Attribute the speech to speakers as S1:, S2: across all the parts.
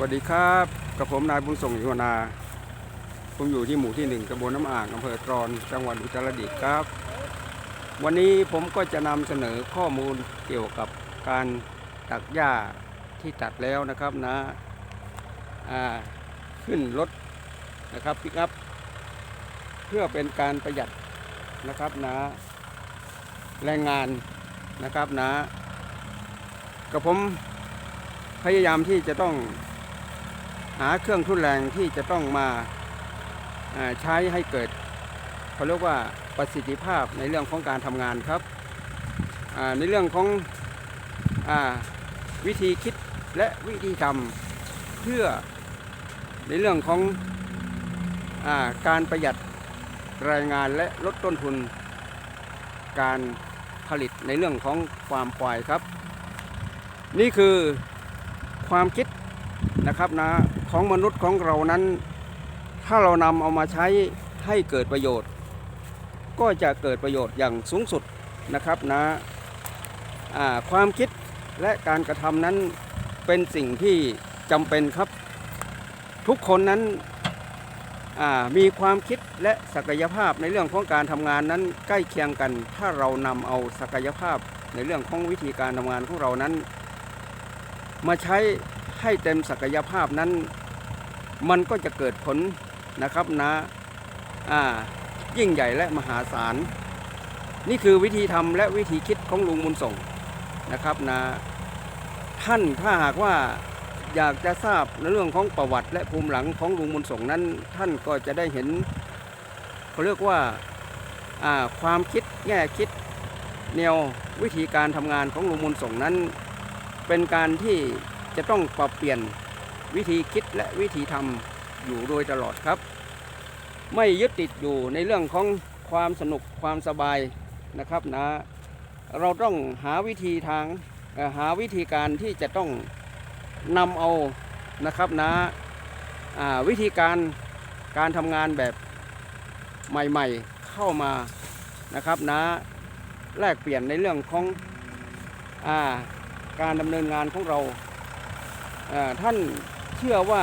S1: วัสดีครับกับผมนายบุญส่งอิวนา ผมอยู่ที่หมู่ที่หนึ่งตำบลน้ำอ่างอำเภอตรอนจังหวัดอุตรดิตถ์ครับ วันนี้ผมก็จะนำเสนอข้อมูลเกี่ยวกับการตัดหญ้าที่ตัดแล้วนะครับนะอ่าขึ้นรถนะครับปิกอัพเพื่อเป็นการประหยัดนะครับนะแรงงานนะครับนะกับผมพยายามที่จะต้อง หาเครื่องทุนแรงที่จะต้องมาใช้ให้เกิดเขาเรียกว่าประสิทธิภาพในเรื่องของการทำงานครับในเรื่องของอวิธีคิดและวิธีทำเพื่อในเรื่องของอการประหยัดแรงงานและลดต้นทุน การผลิตในเรื่องของความควายครับ นี่คือความคิดนะครับนะ ของมนุษย์ของเรานั้น ถ้าเรานำเอามาใช้ให้เกิดประโยชน์ ก็จะเกิดประโยชน์อย่างสูงสุดนะครับนะความคิดและการกระทำนั้นเป็นสิ่งที่จำเป็นครับ ทุกคนนั้นมีความคิดและศักยภาพในเรื่องของการทำงานนั้นใกล้เคียงกัน ถ้าเรานำเอาศักยภาพในเรื่องของวิธีการทำงานของเรานั้น มาใช้ ให้เต็มศักยภาพนั้น มันก็จะเกิดผลนะครับนะอ่ายิ่งใหญ่และมหาศาล นี่คือวิธีทำและวิธีคิดของลุงมุนส่งนะครับนะท่านถ้าหากว่าอยากจะทราบในเรื่องของประวัติและภูมิหลังของลุงมุนส่งนั้น ท่านก็จะได้เห็นเขาเรียกว่าอ่าความคิดแง่คิดแนววิธีการทำงานของลุงมุนส่งนั้น เป็นการที่ จะต้องปรับเปลี่ยนวิธีคิดและวิธีทำอยู่โดยตลอดครับ ไม่ยึดติดอยู่ในเรื่องของความสนุกความสบายนะครับนะ เราต้องหาวิธีทางหาวิธีการที่จะต้องนำเอานะครับนะอ่าวิธีการการทำงานแบบใหม่ๆเข้ามานะครับนะแลกเปลี่ยนในเรื่องของอการดำเนินงานของเรา ท่านเชื่อว่า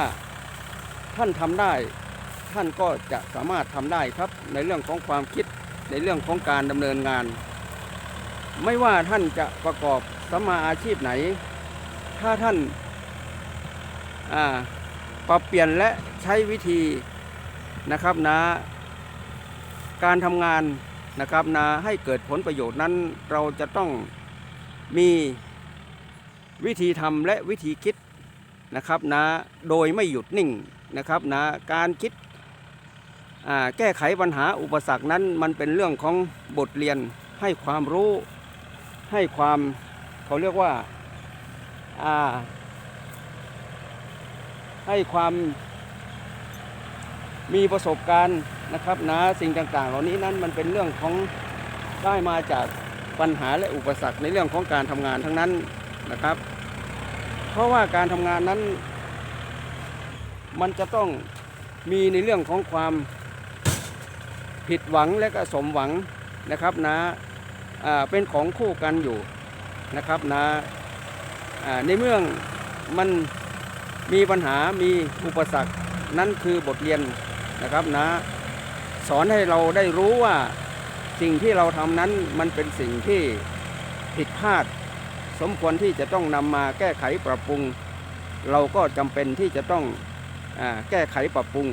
S1: ท่านทำได้ ท่านก็จะสามารถทำได้ครับ ในเรื่องของความคิดในเรื่องของการดำเนินงาน ไม่ว่าท่านจะประกอบสัมมาอาชีพไหน ถ้าท่านปรับเปลี่ยนและใช้วิธีนะครับนะ การทำงานนะครับนะให้เกิดผลประโยชน์นั้น เราจะต้องมีวิธีทำและวิธีคิด นะครับนะโดยไม่หยุดนิ่งนะครับนะการคิดแก้ไขปัญหาอุปสรรคนั้นมันเป็นเรื่องของบทเรียนให้ความรู้ให้ความเขาเรียกว่าอ่าให้ความมีประสบการณ์นะครับนะสิ่งต่างๆ เหล่านี้นั้นมันเป็นเรื่องของได้มาจากปัญหาและอุปสรรคในเรื่องของการทำงานทั้งนั้นนะครับ เพราะว่าการทำงานนั้น มันจะต้องมีในเรื่องของความผิดหวังและก็สมหวังนะครับนะอ่าเป็นของคู่กันอยู่นะครับนะอ่าในเมื่อมันมีปัญหามีอุปสรรคนั่นคือบทเรียนนะครับนะสอนให้เราได้รู้ว่าสิ่งที่เราทำนั้นมันเป็นสิ่งที่ผิดพลาด สมควรที่จะต้องนำมาแก้ไขปรับปรุง เราก็จำเป็นที่จะต้องอแก้ไขปรับปรุง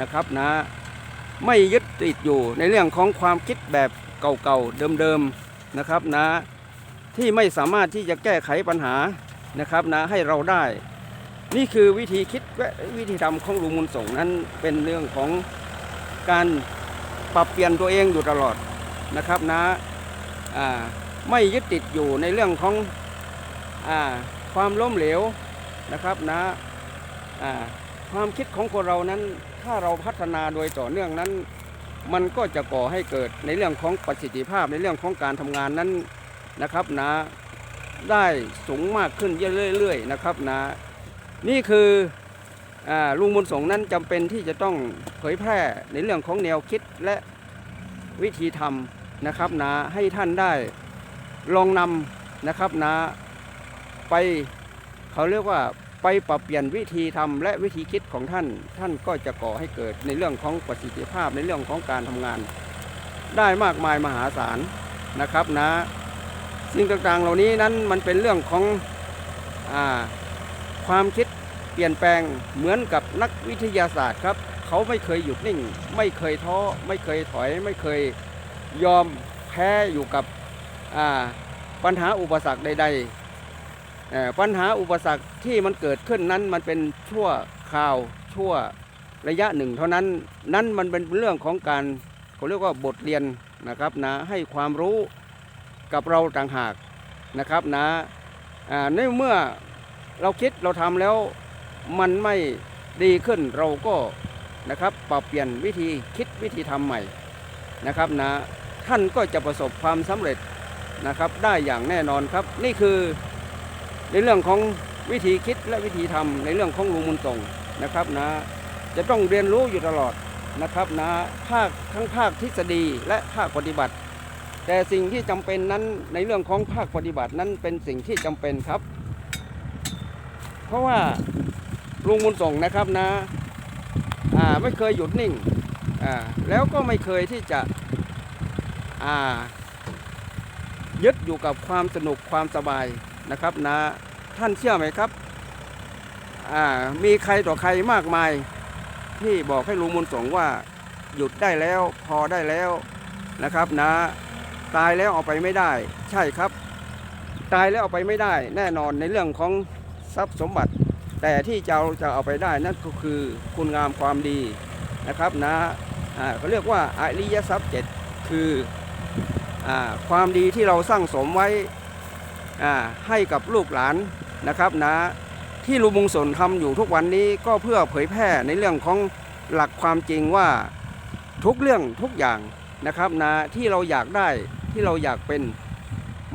S1: นะครับนะไม่ยึดติดอยู่ในเรื่องของความคิดแบบเก่าๆเดิมๆนะครับนะที่ไม่สามารถที่จะแก้ไขปัญหานะครับนะให้เราได้ นี่คือวิธีคิดและวิธีทำของลุงมุนส่งนั้นเป็นเรื่องของการปรับเปลี่ยนตัวเองอยู่ตลอดนะครับนะอ่าไม่ยึดติดอยู่ในเรื่องของ ความล้มเหลวนะครับนะอ่าความคิดของคนเรานั้นถ้าเราพัฒนาโดยต่อเนื่องนั้น มันก็จะก่อให้เกิดในเรื่องของประสิทธิภาพในเรื่องของการทำงานนั้นนะครับนะได้สูงมากขึ้นเรื่อยๆนะครับนะนี่คืออลุงบุญสงนั้นจำเป็นที่จะต้องเผยแพร่ในเรื่องของแนวคิดและวิธีทำนะครับนะให้ท่านได้ลองนำนะครับนะ ไปเขาเรียกว่าไปปรับเปลี่ยนวิธีทำและวิธีคิดของท่าน ท่านก็จะก่อให้เกิดในเรื่องของประสิทธิภาพในเรื่องของการทำงาน ได้มากมายมหาศาลนะครับนะสิ่งต่างๆเหล่านี้นั้นมันเป็นเรื่องของอความคิดเปลี่ยนแปลงเหมือนกับนักวิทยาศาสตร์ครับ เขาไม่เคยหยุดนิ่ง ไม่เคยท้อไม่เคยถอยไม่เคยยอมแพ้อยู่กับปัญหาอุปสรรคใด ๆ ปัญหาอุปสรรคที่มันเกิดขึ้นนั้นมันเป็นชั่วคราวชั่วระยะหนึ่ง เท่านั้นนั้นมันเป็นเรื่องของการเขาเรียกว่าบทเรียนนะครับนะให้ความรู้กับเราต่างหากนะครับนะอ่าในเมื่อเราคิดเราทำแล้วมันไม่ดีขึ้นเราก็นะครับปรับเปลี่ยนวิธีคิดวิธีทำใหม่นะครับนะท่านก็จะประสบความสำเร็จนะครับได้อย่างแน่นอนครับนี่คือ ในเรื่องของวิธีคิดและวิธีทำในเรื่องของลุงมุนส่งนะครับนะจะต้องเรียนรู้อยู่ตลอดนะครับนะภาคทั้งภาคทฤษฎีและภาคปฏิบัติ แต่สิ่งที่จำเป็นนั้นในเรื่องของภาคปฏิบัตินั้นเป็นสิ่งที่จำเป็นครับ เพราะว่าลุงมุนส่งนะครับนะอ่าไม่เคยหยุดนิ่งแล้วก็ไม่เคยที่จะยึดอยู่กับความสนุกความสบาย นะครับนะท่านเชื่อไหมครับมีใครต่อใครมากมาย ที่บอกให้ลุงมุนส่งว่าหยุดได้แล้วพอได้แล้วนะครับนะ ตายแล้วเอาไปไม่ได้ ใช่ครับ ตายแล้วเอาไปไม่ได้ แน่นอนในเรื่องของทรัพย์สมบัติ แต่ที่จะเราจะเอาไปได้นั่นก็คือคุณงามความดีนะครับนะอ่าเขาเรียกว่าอริยทรัพย์เจ็ดคืออความดีที่เราสร้างสมไว้ ให้กับลูกหลานนะครับนะที่ลุงมงสนทำอยู่ทุกวันนี้ก็เพื่อเผยแพร่ในเรื่องของหลักความจริงว่าทุกเรื่องทุกอย่างนะครับนะที่เราอยากได้ที่เราอยากเป็น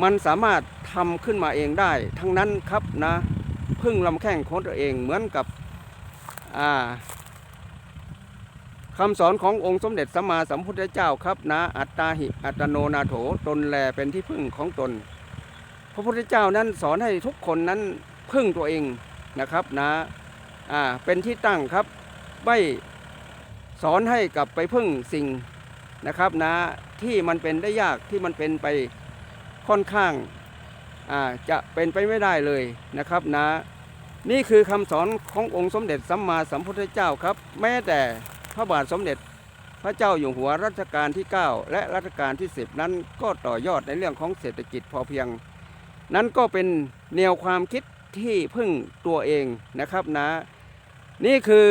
S1: มันสามารถทำขึ้นมาเองได้ ทั้งนั้นครับนะพึ่งลำแข้งของตัวเองเหมือนกับอ่าคำสอนขององค์สมเด็จสัมมาสัมพุทธเจ้าครับนะอัตตาหิอัตโนนาโถตนแลเป็นที่พึ่งของตน พระพุทธเจ้านั้นสอนให้ทุกคนนั้นพึ่งตัวเองนะครับนะอ่าเป็นที่ตั้งครับไม่สอนให้กลับไปพึ่งสิ่งนะครับนะที่มันเป็นได้ยากที่มันเป็นไปค่อนข้างอ่าจะเป็นไปไม่ได้เลยนะครับนะนี่คือคำสอนขององค์สมเด็จสัมมาสัมพุทธเจ้าครับ แม้แต่พระบาทสมเด็จพระเจ้าอยู่หัวรัชกาลที่ 9 และรัชกาลที่ 10 นั้นก็ต่อยอดในเรื่องของเศรษฐกิจพอเพียง นั้นก็เป็นแนวความคิดที่พึ่งตัวเองนะครับนะ นี่คือ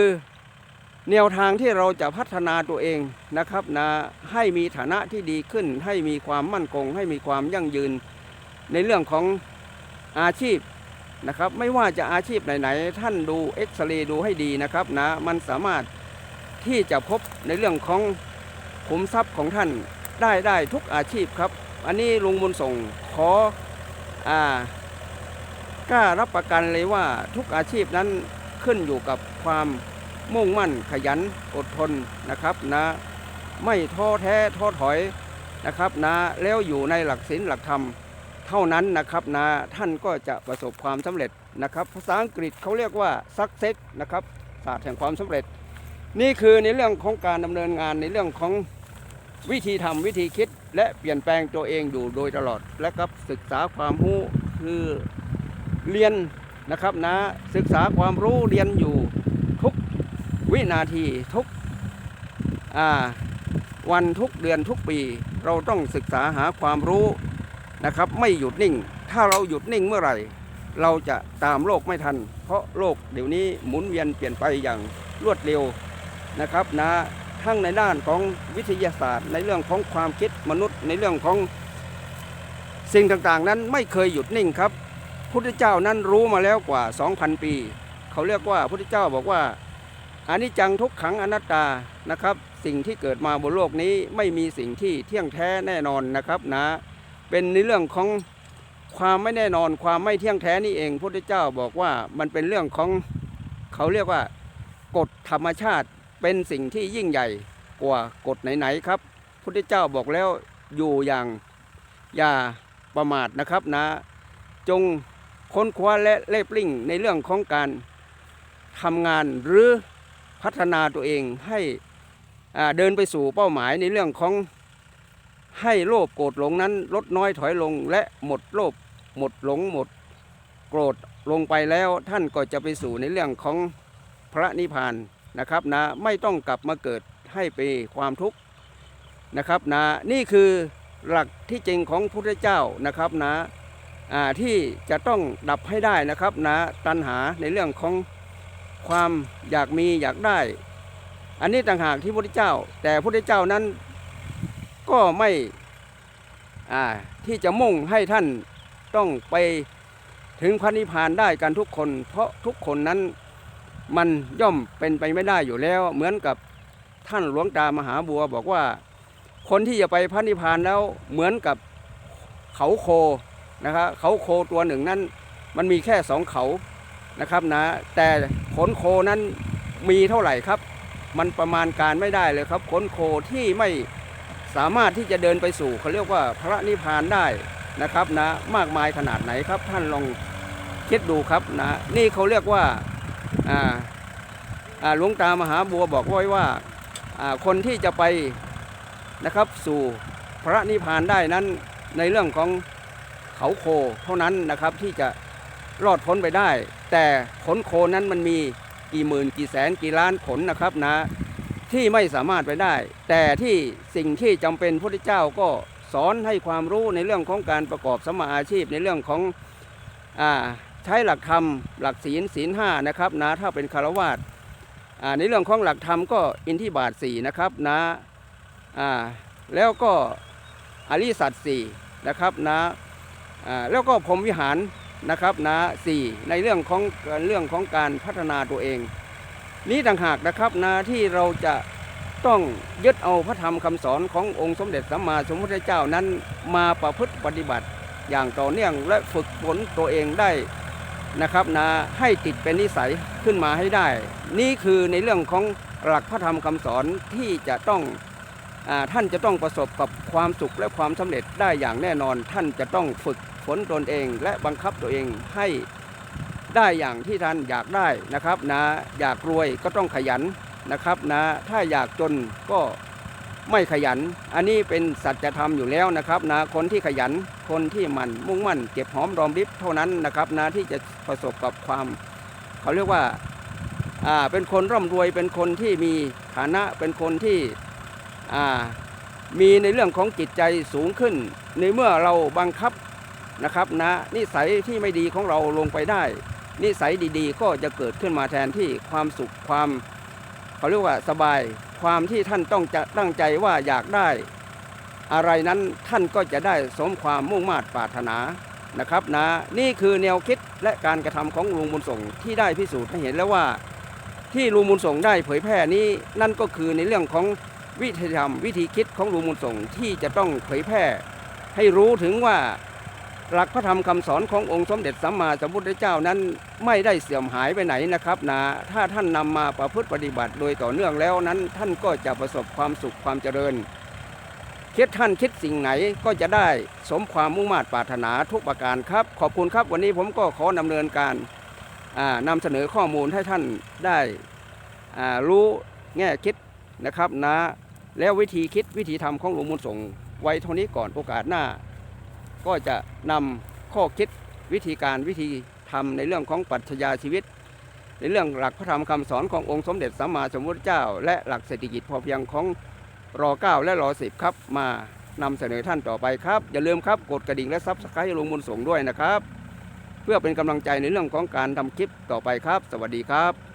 S1: แนวทางที่เราจะพัฒนาตัวเองนะครับนะให้มีฐานะที่ดีขึ้น ให้มีความมั่นคง ให้มีความยั่งยืน ในเรื่องของอาชีพนะครับไม่ว่าจะอาชีพไหนๆท่านดูเอ็กซเรย์ดูให้ดีนะครับนะมันสามารถที่จะพบในเรื่องของขุมทรัพย์ของท่านได้ได้ทุกอาชีพครับ อันนี้ลุงบุญส่งขอ อ่ากล้ารับประกันเลยว่าทุกอาชีพนั้นขึ้นอยู่กับความมุ่งมั่นขยันอดทนนะครับนะไม่ท้อแท้ท้อถอยนะครับนะแล้วอยู่ในหลักศีลหลักธรรมเท่านั้นนะครับนะท่านก็จะประสบความสำเร็จนะครับ ภาษาอังกฤษเขาเรียกว่า success นะครับศาสตร์แห่งความสำเร็จ นี่คือในเรื่องของการดำเนินงานในเรื่องของวิธีทำวิธีคิด และเปลี่ยนแปลงตัวเองอยู่โดยตลอดและก็ศึกษาความรู้คือเรียนนะครับนะศึกษาความรู้เรียนอยู่ทุกวินาทีทุกวันทุกเดือนทุกปี เราต้องศึกษาหาความรู้นะครับ ไม่หยุดนิ่ง ถ้าเราหยุดนิ่งเมื่อไหร่ เราจะตามโลกไม่ทัน เพราะโลกเดี๋ยวนี้หมุนเวียนเปลี่ยนไปอย่างรวดเร็วนะครับนะ ทั้งในด้านของวิทยาศาสตร์ ในเรื่องของความคิดมนุษย์ ในเรื่องของสิ่งต่างๆ นั้นไม่เคยหยุดนิ่งครับพุทธเจ้านั้นรู้มาแล้วกว่า 2,000 ปี เขาเรียกว่าพุทธเจ้าบอกว่าอานิจจังทุกขังอนัตตานะครับ สิ่งที่เกิดมาบนโลกนี้ไม่มีสิ่งที่เที่ยงแท้แน่นอนนะครับนะ เป็นในเรื่องของความไม่แน่นอนความไม่เที่ยงแท้นี่เองพุทธเจ้าบอกว่ามันเป็นเรื่องของเขาเรียกว่ากฎธรรมชาติ เป็นสิ่งที่ยิ่งใหญ่กว่ากฎไหนๆครับพุทธเจ้าบอกแล้วอยู่อย่างอย่าประมาทนะครับนะ จงค้นคว้าและเล็บลิ่งในเรื่องของการทำงานหรือพัฒนาตัวเองให้เดินไปสู่เป้าหมายในเรื่องของให้โลภโกรธหลงนั้นลดน้อยถอยลงและหมดโลภหมดหลงหมด โกรธลงไปแล้วท่านก็จะไปสู่ในเรื่องของพระนิพพาน นะครับนะไม่ต้องกลับมาเกิดให้ไปความทุกข์นะครับนะนี่คือหลักที่จริงของพุทธเจ้านะครับนะอ่าที่จะต้องดับให้ได้นะครับนะตัณหาในเรื่องของความอยากมีอยากได้ อันนี้ต่างหากที่พระพุทธเจ้า แต่พระพุทธเจ้านั้นก็ไม่ที่จะมุ่งให้ท่านต้องไปถึงพระนิพพานได้กันทุกคน เพราะทุกคนนั้น มันย่อมเป็นไปไม่ได้อยู่แล้ว เหมือนกับท่านหลวงตามหาบัวบอกว่า คนที่จะไปพระนิพพานแล้วเหมือนกับเขาโคนะครับเขาโคตัวหนึ่งนั้น มันมีแค่สองเขานะครับนะ แต่ขนโคนั้นมีเท่าไหร่ครับ มันประมาณการไม่ได้เลยครับขนโคที่ไม่สามารถที่จะเดินไปสู่เขาเรียกว่าพระนิพพานได้นะครับนะมากมายขนาดไหนครับท่านลองคิดดูครับนะนี่เขาเรียกว่าอ่าอ่า หลวงตามหาบัวบอกไว้ว่าาคนที่จะไปนะครับสู่พระนิพพานได้นั้นในเรื่องของเขาโคเท่านั้นนะครับที่จะรอดพ้นไปได้ แต่ขนโคนั้นมันมีกี่หมื่นกี่แสนกี่ล้านขนนะครับนะที่ไม่สามารถไปได้ แต่ที่สิ่งที่จำเป็นพระพุทธเจ้าก็สอนให้ความรู้ในเรื่องของการประกอบสมาอาชีพในเรื่องของอา ใช้หลักธรรมหลักศีลศีลห้านะครับนะถ้าเป็นคารวาสในเรื่องของหลักธรรมก็อินทิบาทสี่นะครับนะอ่าแล้วก็อริสัตสี่นะครับนะอ่าแล้วก็พรมวิหารนะครับนะสี่ในเรื่องของเรื่องของการพัฒนาตัวเอง นี้ต่างหากนะครับนะที่เราจะต้องยึดเอาพระธรรมคำสอนขององค์สมเด็จสัมมาสัมพุทธเจ้านั้นมาประพฤติปฏิบัติอย่างต่อเนื่องและฝึกฝนตัวเองได้ นะครับนะให้ติดเป็นนิสัยขึ้นมาให้ได้ นี่คือในเรื่องของหลักพระธรรมคำสอนที่จะต้องอท่านจะต้องประสบกับความสุขและความสำเร็จได้อย่างแน่นอน ท่านจะต้องฝึกฝนตนเอง และบังคับตัวเองให้ได้อย่างที่ท่านอยากได้นะครับนะอยากรวยก็ต้องขยันนะครับนะถ้าอยากจนก็ ไม่ขยัน อันนี้เป็นสัจธรรมอยู่แล้วนะครับนะคนที่ขยันคนที่มันมุ่งมั่นเก็บหอมรอมริบเท่านั้นนะครับนะที่จะประสบกับความเขาเรียกว่าอ่าเป็นคนร่ำรวยเป็นคนที่มีฐานะเป็นคนที่อ่ามีในเรื่องของจิตใจสูงขึ้น ในเมื่อเราบังคับนะครับนะนิสัยที่ไม่ดีของเราลงไปได้ นิสัยดีๆ ก็จะเกิดขึ้นมาแทนที่ความสุขความเขาเรียกว่าสบาย ความที่ท่านต้องจะตั้งใจว่าอยากได้ อะไรนั้นท่านก็จะได้สมความมุ่งมา่ปรารถนานะครับนะนี่คือแนวคิดและการกระทำของลุงบุญส่งที่ได้พิสูจน์ให้เห็นแล้วว่า ที่ลุงบุญส่งได้เผยแพร่นี้นั่นก็คือในเรื่องของวิธีทำวิธีคิดของลุงมุนส่งที่จะต้องเผยแพร่ ให้รู้ถึงว่า หลักพระธรรมคำสอนขององค์สมเด็จสัมมาสัมพุทธเจ้านั้นไม่ได้เสื่อมหายไปไหนนะครับนะถ้าท่านนำมาประพฤติปฏิบัติโดยต่อเนื่องแล้วนั้น ท่านก็จะประสบความสุขความเจริญคิดท่านคิดสิ่งไหนก็จะได้สมความมุ่งมา่ปรารถนาทุกประการครับ ขอบคุณครับวันนี้ผมก็ขอดำเนินการอ่านำเสนอข้อมูลให้ท่านได้รู้แง่คิดนะครับนะแล้ววิธีคิดวิธีทำของหลวงมุนส่งไว้เท่านี้ก่อนโอกาสหน้า ก็จะนำข้อคิดวิธีการวิธีทำในเรื่องของปรัชญาชีวิต ในเรื่องหลักพระธรรมคำสอนขององค์สมเด็จสัมมาสัมพุทธเจ้า และหลักเศรษฐกิจพอเพียงของรอ9และรอ10ครับ มานำเสนอท่านต่อไปครับ อย่าลืมครับกดกระดิ่งและซับสไครต์ลงมุนส่งด้วยนะครับ เพื่อเป็นกำลังใจในเรื่องของการทำคลิปต่อไปครับ สวัสดีครับ